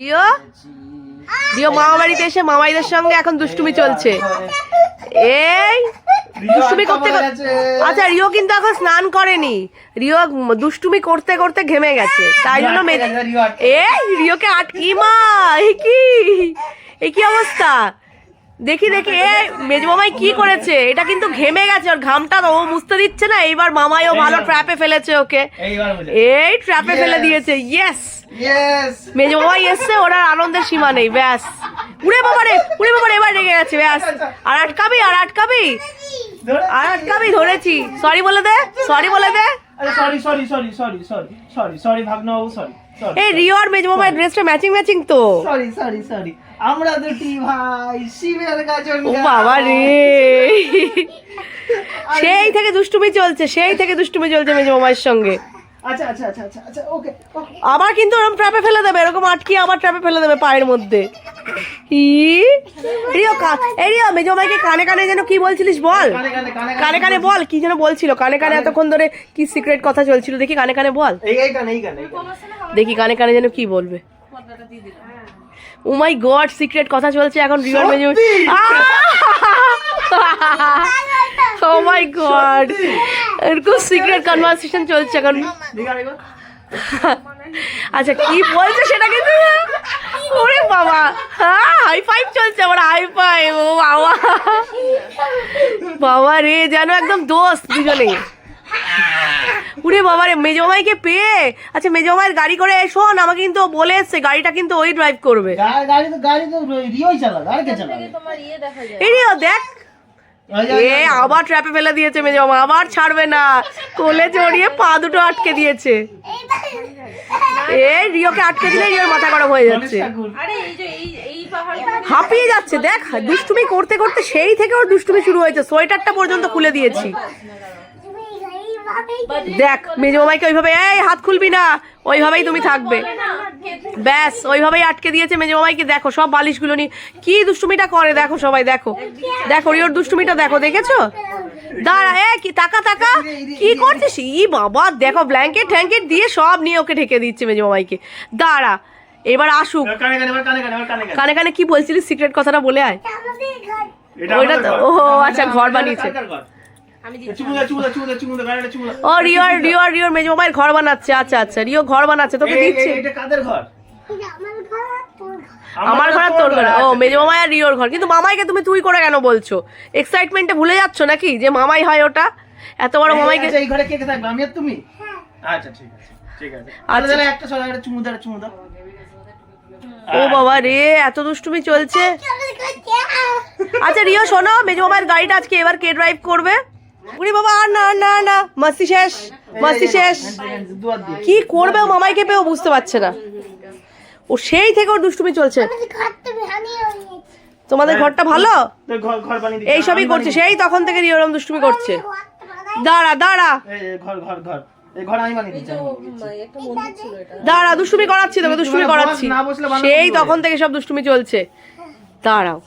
Rio Rio মামা বাড়িতে এসে মামাইদের সঙ্গে এখন দুষ্টুমি চলছে। এই দুষ্টুমি করতে আচ্ছা রিও কিন্তু এখন স্নান করেনি। রিও দুষ্টুমি করতে করতে ঘেমে গেছে তাই জন্য এই রিওকে আটকি মা এ কি? এ কি অবস্থা? দেখি দেখি। এ মেজমামাই কি করেছে? এটা কিন্তু ঘেমে গেছে ওর ঘামটা ও মুছতে দিচ্ছে না। এইবার মামাইও ভালো ট্র্যাপে ফেলেছে ওকে। এই ট্র্যাপে ফেলে দিয়েছে। ইয়েস ইয়েস মেজমামাই এসছে ওরা আনন্দের সীমা নেই ব্যাস। উড়ে বাবারে উড়ে বাবারে এবার রেগে গেছে ব্যাস। আর আটকাবি আর আটকাবি? আর আটকাবি ধরেছি। সরি বলে দে সরি বলে দে। আরে sorry sorry sorry sorry sorry sorry sorry ভাগ্নবাবু sorry এই রিও আর মেজমামাই ড্রেসটা ম্যাচিং ম্যাচিং তো। সরি সরি সরি আমরা দুটি ভাই শিবের গাজন ও বাবা রে। সেই থেকে দুষ্টুমি চলছে সেই থেকে দুষ্টুমি চলছে মেজমামাইয়ের সঙ্গে। আচ্ছা আচ্ছা আচ্ছা আচ্ছা আচ্ছা ওকে আবার কিন্তু ওরকম ট্র্যাপে ফেলে দেবে এরকম আটকিয়ে আবার ট্র্যাপে ফেলে দেবে পায়ের মধ্যে। ই? রিও রিও মেজমাইকে কানে কানে যেন কি বলছিলিস বল? কানে কানে বল কি যেন বলছিল? কানে কানে এতক্ষণ ধরে কি সিক্রেট কথা চলছিল? দেখি কানে কানে বল। দেখি কানে কানে যেন কি বলবে। ও মাই গড সিক্রেট কথা চলছে এখন রিওর মেজে? ও মাই গড এরকম সিক্রেট কনভারসেশন চলছে এখন। আচ্ছা কি বলছে সেটা কিন্তু ওরে বাবা। হ্যাঁ হাই ফাইভ চলছে আমার হাই ফাইভ ও বাবা। বাবা রে যেন একদম দোস্ত দুজনেই উরে বাবা রে মেজমাইকে পেয়ে। আচ্ছা মেজমাইয়ের গাড়ি করে শোন আমাকে কিন্তু বলে এসছে গাড়িটা কিন্তু ওই ড্রাইভ করবে। গাড়ি তো গাড়ি তো রিওই চালাবে আর কে চালাবে? এই রে, দেখ। এ আবার ট্র্যাপে ফেলে দিয়েছে মেজমা আবার ছাড়বে না। কোলে জড়িয়ে পা দুটো আটকে দিয়েছে। এ রিওকে আটকে দিলে রিওর মাথা গরম হয়ে যাচ্ছে। হাঁপিয়ে যাচ্ছে দেখ দুষ্টুমি করতে করতে সেই থেকে ওর দুষ্টুমি শুরু হয়েছে। সোয়েটারটা পর্যন্ত খুলে দিয়েছি। দেখ মেজমাইকে ওইভাবে এই হাত খুলবি না। ওইভাবেই তুমি থাকবে। ব্যাস ওইভাবেই আটকে দিয়েছে মেজমাইকে দেখো সব বালিশগুলো নিয়ে কি দুষ্টুমিটা করে দেখো সবাই দেখো। দেখো রিওর দুষ্টুমিটা দেখো দেখেছ? দাঁড়া এ কি তাকা তাকা কি করছিস? ই বাবা দেখো ব্ল্যাঙ্কেট ট্যাঙ্কেট দিয়ে সব নিয়ে ওকে ঢেকে দিচ্ছে মেজমাইকে দাঁড়া এবার আসুক। কানে কানে কি বলছিলিস? সিক্রেট কথাটা বলে আয়। ওইটা তো- ঘর। ও, আচ্ছা, ঘর বানিয়েছে। ও রিও আর রিও আর রিওর ঘর বানাচ্ছে। আচ্ছা আচ্ছা রিও ঘর বানাচ্ছে তোকে দিচ্ছে। এটা কাদের ঘর। আমার ঘর আর তোর ঘর। ও আচ্ছা। মেজমামাই আর রিওর ঘর। কিন্তু মামাইকে তুমি তুই করে কেন বলছো? এক্সাইটমেন্টে ভুলে যাচ্ছ নাকি যে মামাই হয় ওটা? এত বড় মামাইকে আচ্ছা, এই ঘরে কে কে থাকবে? আমি আর তুমি? আচ্ছা ঠিক আছে ঠিক আছে। আচ্ছা। একটা সবাই একটা চুমুদা একটা চুমুদা ও বাবা রে এত দুষ্টুমি চলছে। আচ্ছা রিও শোনো মেজমামাইয়ের গাড়িটা আজকে এবার কে ড্রাইভ করবে? উনি বাবা আর না না না মাস্তি শেষ মাস্তি শেষ। কি করবে ও মামাইকে পেয়েও বুঝতে পারছে না। ও সেই থেকে ওর দুষ্টুমি চলছে। তোমাদের ঘরটা ভালো? এই আমি করছে সেই তখন থেকে রিওরম দুষ্টুমি করছে। দাঁড়া দাঁড়া। ঘর ঘর ঘর। দাঁড়া দুষ্টুমি করাচ্ছি তোকে দুষ্টুমি করাচ্ছি। সেই তখন থেকে সব দুষ্টুমি চলছে। দাঁড়াও।